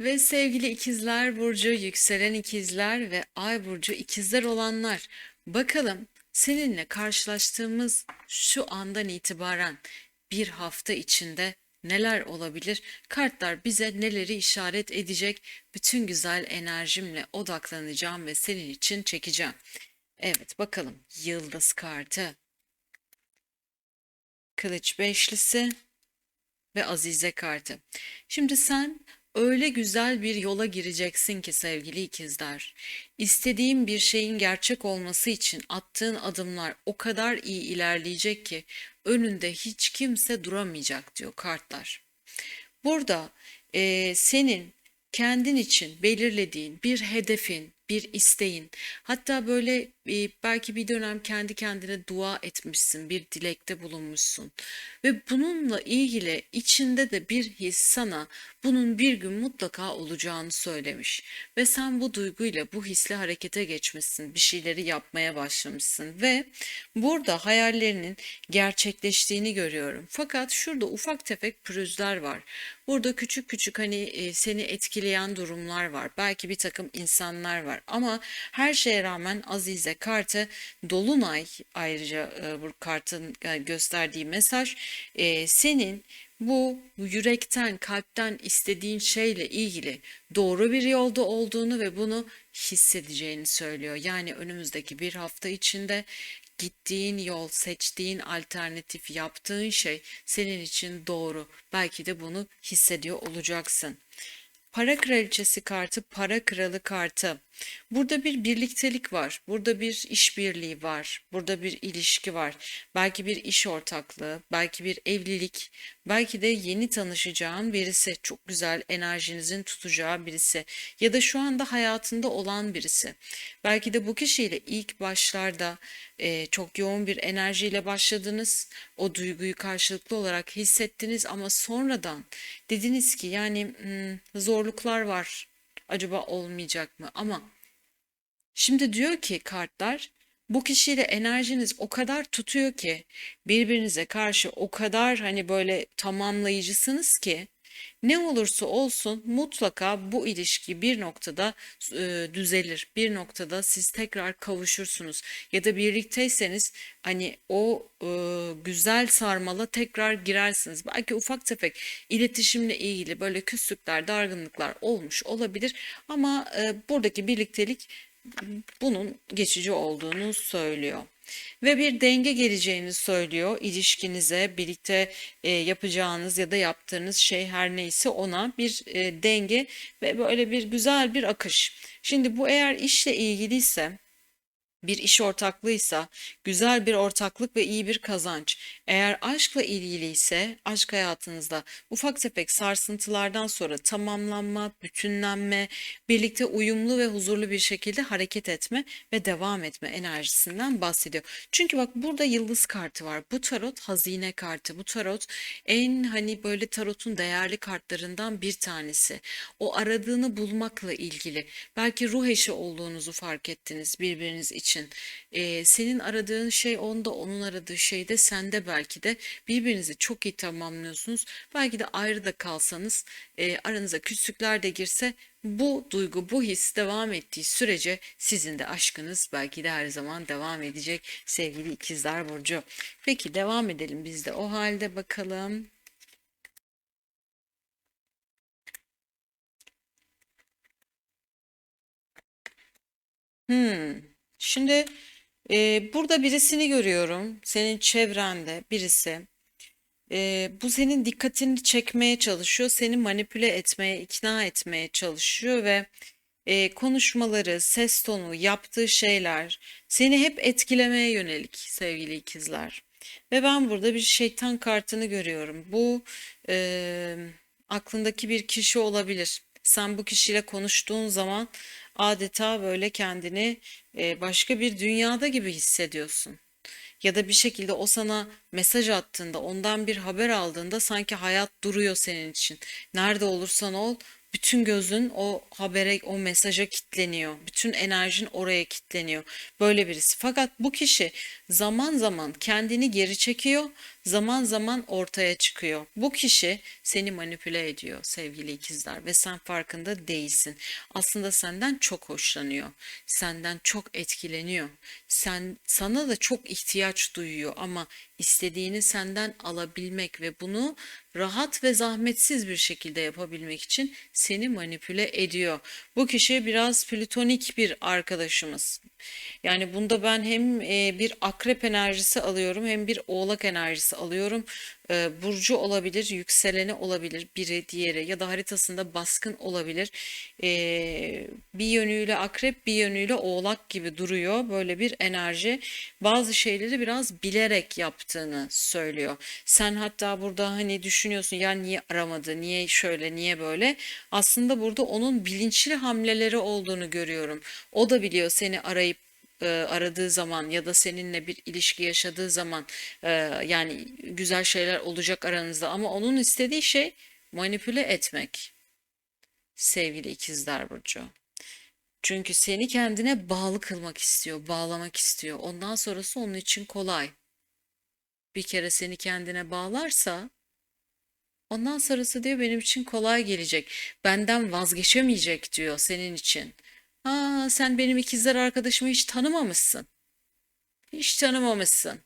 Ve sevgili ikizler burcu, yükselen ikizler ve ay burcu ikizler olanlar. Bakalım seninle karşılaştığımız şu andan itibaren bir hafta içinde neler olabilir? Kartlar bize neleri işaret edecek? Bütün güzel enerjimle odaklanacağım ve senin için çekeceğim. Evet bakalım yıldız kartı, kılıç beşlisi ve azize kartı. Şimdi sen öyle güzel bir yola gireceksin ki sevgili ikizler. İstediğin bir şeyin gerçek olması için attığın adımlar o kadar iyi ilerleyecek ki önünde hiç kimse duramayacak diyor kartlar. Burada eee, senin kendin için belirlediğin bir hedefin, bir isteğin, hatta böyle e, belki bir dönem kendi kendine dua etmişsin, bir dilekte bulunmuşsun ve bununla ilgili içinde de bir his sana bunun bir gün mutlaka olacağını söylemiş ve sen bu duyguyla, bu hisle harekete geçmişsin, bir şeyleri yapmaya başlamışsın ve burada hayallerinin gerçekleştiğini görüyorum. Fakat şurada ufak tefek pürüzler var. Burada küçük küçük hani e, seni etkileyen durumlar var. Belki bir takım insanlar var ama her şeye rağmen Azize kartı Dolunay ayrıca e, bu kartın e, gösterdiği mesaj e, senin bu yürekten, kalpten istediğin şeyle ilgili doğru bir yolda olduğunu ve bunu hissedeceğini söylüyor. Yani önümüzdeki bir hafta içinde gittiğin yol, seçtiğin alternatif, yaptığın şey senin için doğru. Belki de bunu hissediyor olacaksın. Para kraliçesi kartı, para kralı kartı. Burada bir birliktelik var. Burada bir işbirliği var. Burada bir ilişki var. Belki bir iş ortaklığı, belki bir evlilik, belki de yeni tanışacağın birisi, çok güzel enerjinizin tutacağı birisi ya da şu anda hayatında olan birisi. Belki de bu kişiyle ilk başlarda e, çok yoğun bir enerjiyle başladınız. O duyguyu karşılıklı olarak hissettiniz ama sonradan dediniz ki yani hmm, zorluklar var. Acaba olmayacak mı? Ama Şimdi diyor ki kartlar bu kişiyle enerjiniz o kadar tutuyor ki birbirinize karşı o kadar hani böyle tamamlayıcısınız ki ne olursa olsun mutlaka bu ilişki bir noktada e, düzelir. Bir noktada siz tekrar kavuşursunuz. Ya da birlikteyseniz hani o e, güzel sarmala tekrar girersiniz. Belki ufak tefek iletişimle ilgili böyle küslükler, dargınlıklar olmuş olabilir. Ama e, buradaki birliktelik bunun geçici olduğunu söylüyor. Ve bir denge geleceğini söylüyor ilişkinize, birlikte e, yapacağınız ya da yaptığınız şey her neyse ona bir e, denge ve böyle bir güzel bir akış. Şimdi bu eğer işle ilgiliyse bir iş ortaklığıysa güzel bir ortaklık ve iyi bir kazanç. Eğer aşkla ilgili ise aşk hayatınızda ufak tefek sarsıntılardan sonra tamamlanma, bütünlenme, birlikte uyumlu ve huzurlu bir şekilde hareket etme ve devam etme enerjisinden bahsediyor. Çünkü bak burada yıldız kartı var. Bu tarot hazine kartı. Bu tarot en hani böyle tarotun değerli kartlarından bir tanesi. O aradığını bulmakla ilgili. Belki ruh eşi olduğunuzu fark ettiniz birbiriniz için için e, senin aradığın şey onda, onun aradığı şey de sende belki de birbirinizi çok iyi tamamlıyorsunuz. Belki de ayrı da kalsanız e, aranıza küslükler de girse bu duygu, bu his devam ettiği sürece sizin de aşkınız belki de her zaman devam edecek sevgili ikizler burcu. Peki devam edelim biz de o halde bakalım. Hmm. Şimdi e, burada birisini görüyorum. Senin çevrende birisi. E, bu senin dikkatini çekmeye çalışıyor. Seni manipüle etmeye, ikna etmeye çalışıyor ve e, konuşmaları, ses tonu, yaptığı şeyler seni hep etkilemeye yönelik sevgili ikizler. Ve ben burada bir şeytan kartını görüyorum. Bu e, aklındaki bir kişi olabilir. Sen bu kişiyle konuştuğun zaman adeta böyle kendini e, başka bir dünyada gibi hissediyorsun. Ya da bir şekilde o sana mesaj attığında, ondan bir haber aldığında sanki hayat duruyor senin için. Nerede olursan ol, bütün gözün o habere, o mesaja kitleniyor. Bütün enerjin oraya kitleniyor. Böyle birisi. Fakat bu kişi zaman zaman kendini geri çekiyor. zaman zaman ortaya çıkıyor. Bu kişi seni manipüle ediyor sevgili ikizler ve sen farkında değilsin. Aslında senden çok hoşlanıyor. Senden çok etkileniyor. Sen sana da çok ihtiyaç duyuyor ama istediğini senden alabilmek ve bunu rahat ve zahmetsiz bir şekilde yapabilmek için seni manipüle ediyor. Bu kişi biraz plütonik bir arkadaşımız. Yani bunda ben hem e, bir akrep enerjisi alıyorum hem bir oğlak enerjisi alıyorum. E, burcu olabilir, yükseleni olabilir, biri diğeri ya da haritasında baskın olabilir. E, bir yönüyle akrep, bir yönüyle oğlak gibi duruyor. Böyle bir enerji bazı şeyleri biraz bilerek yaptığını söylüyor. Sen hatta burada hani düşünüyorsun ya niye aramadı, niye şöyle, niye böyle. Aslında burada onun bilinçli hamleleri olduğunu görüyorum. O da biliyor seni arayıp e, aradığı zaman ya da seninle bir ilişki yaşadığı zaman e, yani güzel şeyler olacak aranızda ama onun istediği şey manipüle etmek. Sevgili ikizler burcu. Çünkü seni kendine bağlı kılmak istiyor, bağlamak istiyor. Ondan sonrası onun için kolay. Bir kere seni kendine bağlarsa ondan sonrası diyor benim için kolay gelecek. Benden vazgeçemeyecek diyor senin için. Aa, sen benim ikizler arkadaşımı hiç tanımamışsın. Hiç tanımamışsın.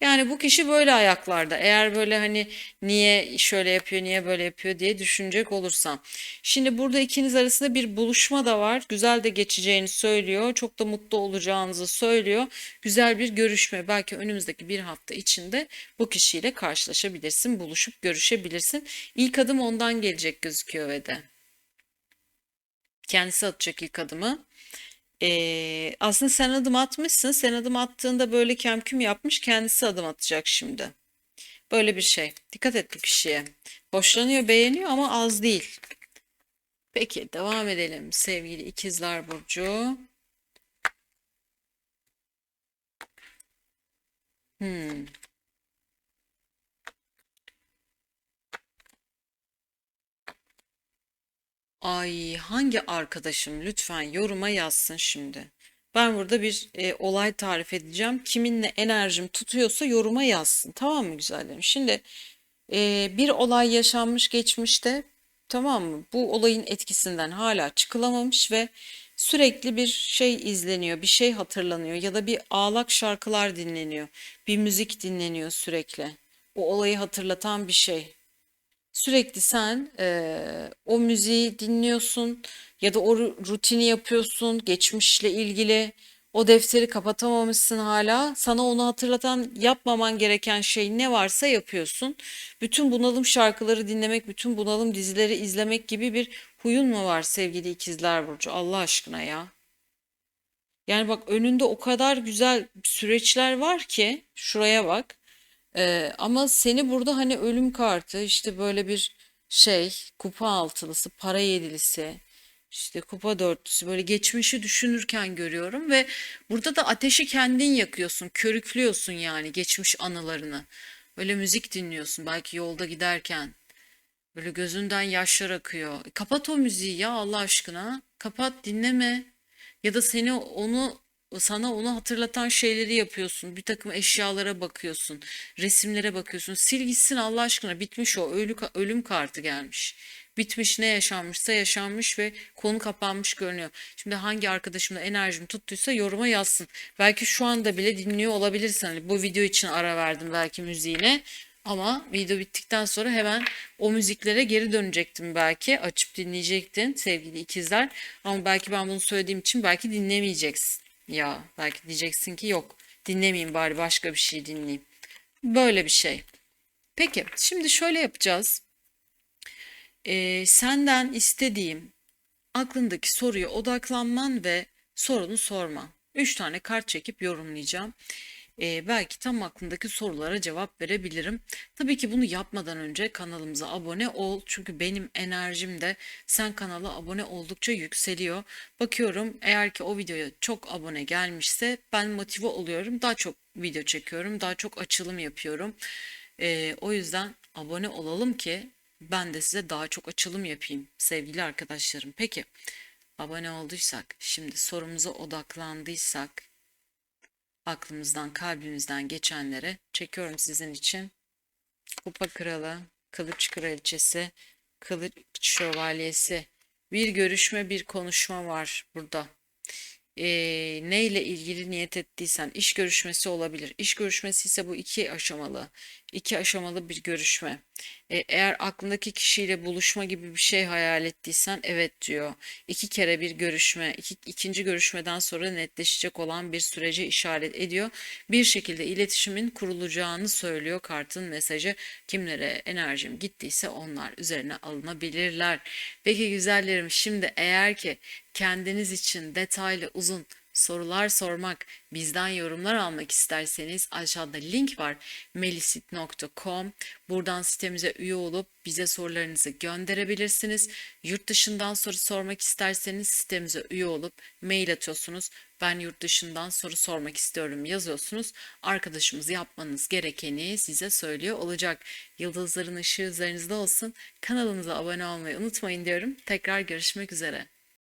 Yani bu kişi böyle ayaklarda. Eğer böyle hani niye şöyle yapıyor, niye böyle yapıyor diye düşünecek olursam. Şimdi burada ikiniz arasında bir buluşma da var. Güzel de geçeceğini söylüyor. Çok da mutlu olacağınızı söylüyor. Güzel bir görüşme. Belki önümüzdeki bir hafta içinde bu kişiyle karşılaşabilirsin, buluşup görüşebilirsin. İlk adım ondan gelecek gözüküyor ve de. Kendisi atacak ilk adımı. Ee, aslında sen adım atmışsın. Sen adım attığında böyle kemküm yapmış. Kendisi adım atacak şimdi. Böyle bir şey. Dikkat et bu kişiye. Hoşlanıyor, beğeniyor ama az değil. Peki devam edelim sevgili ikizler burcu. Hmm. Ay hangi arkadaşım lütfen yoruma yazsın şimdi. Ben burada bir e, olay tarif edeceğim. Kiminle enerjim tutuyorsa yoruma yazsın. Tamam mı güzellerim? Şimdi e, bir olay yaşanmış geçmişte. Tamam mı? Bu olayın etkisinden hala çıkılamamış ve sürekli bir şey izleniyor, bir şey hatırlanıyor ya da bir ağlak şarkılar dinleniyor. Bir müzik dinleniyor sürekli. O olayı hatırlatan bir şey. Sürekli sen eee, o müziği dinliyorsun ya da o ru- rutini yapıyorsun geçmişle ilgili. O defteri kapatamamışsın hala. Sana onu hatırlatan yapmaman gereken şey ne varsa yapıyorsun. Bütün bunalım şarkıları dinlemek, bütün bunalım dizileri izlemek gibi bir huyun mu var sevgili ikizler Burcu? Allah aşkına ya. Yani bak önünde o kadar güzel süreçler var ki şuraya bak. Ee, ama seni burada hani ölüm kartı işte böyle bir şey kupa altılısı para yedilisi işte kupa dörtlüsü böyle geçmişi düşünürken görüyorum ve burada da ateşi kendin yakıyorsun körüklüyorsun yani geçmiş anılarını. Böyle müzik dinliyorsun belki yolda giderken. Böyle gözünden yaşlar akıyor. Kapat o müziği ya Allah aşkına. Kapat dinleme. Ya da seni onu sana onu hatırlatan şeyleri yapıyorsun. Bir takım eşyalara bakıyorsun. Resimlere bakıyorsun. Sil gitsin Allah aşkına. Bitmiş o. Ölü, ölüm kartı gelmiş. Bitmiş ne yaşanmışsa yaşanmış ve konu kapanmış görünüyor. Şimdi hangi arkadaşımda enerjim tuttuysa yoruma yazsın. Belki şu anda bile dinliyor olabilirsin. Hani bu video için ara verdim belki müziğine. Ama video bittikten sonra hemen o müziklere geri dönecektim belki. Açıp dinleyecektin sevgili ikizler. Ama belki ben bunu söylediğim için belki dinlemeyeceksin. Ya belki diyeceksin ki yok dinlemeyeyim bari başka bir şey dinleyeyim. Böyle bir şey. Peki şimdi şöyle yapacağız. Ee, senden istediğim aklındaki soruya odaklanman ve sorunu sorman. Üç tane kart çekip yorumlayacağım. Ee, belki tam aklındaki sorulara cevap verebilirim. Tabii ki bunu yapmadan önce kanalımıza abone ol. Çünkü benim enerjim de sen kanala abone oldukça yükseliyor. Bakıyorum eğer ki o videoya çok abone gelmişse ben motive oluyorum. Daha çok video çekiyorum. Daha çok açılım yapıyorum. Ee, o yüzden abone olalım ki ben de size daha çok açılım yapayım sevgili arkadaşlarım. Peki abone olduysak, şimdi sorumuza odaklandıysak aklımızdan, kalbimizden geçenleri çekiyorum sizin için. Kupa kralı, kılıç kraliçesi, kılıç şövalyesi. Bir görüşme, bir konuşma var burada. Ee, neyle ilgili niyet ettiysen iş görüşmesi olabilir. İş görüşmesi ise bu iki aşamalı. İki aşamalı bir görüşme. Ee, eğer aklındaki kişiyle buluşma gibi bir şey hayal ettiysen evet diyor. İki kere bir görüşme, iki, ikinci görüşmeden sonra netleşecek olan bir sürece işaret ediyor. Bir şekilde iletişimin kurulacağını söylüyor kartın mesajı. Kimlere enerjim gittiyse onlar üzerine alınabilirler. Peki güzellerim şimdi eğer ki kendiniz için detaylı uzun sorular sormak, bizden yorumlar almak isterseniz aşağıda link var melisit.com. Buradan sitemize üye olup bize sorularınızı gönderebilirsiniz. Yurt dışından soru sormak isterseniz sitemize üye olup mail atıyorsunuz. Ben yurt dışından soru sormak istiyorum yazıyorsunuz. Arkadaşımız yapmanız gerekeni size söylüyor olacak. Yıldızların ışığı üzerinizde olsun. Kanalımıza abone olmayı unutmayın diyorum. Tekrar görüşmek üzere.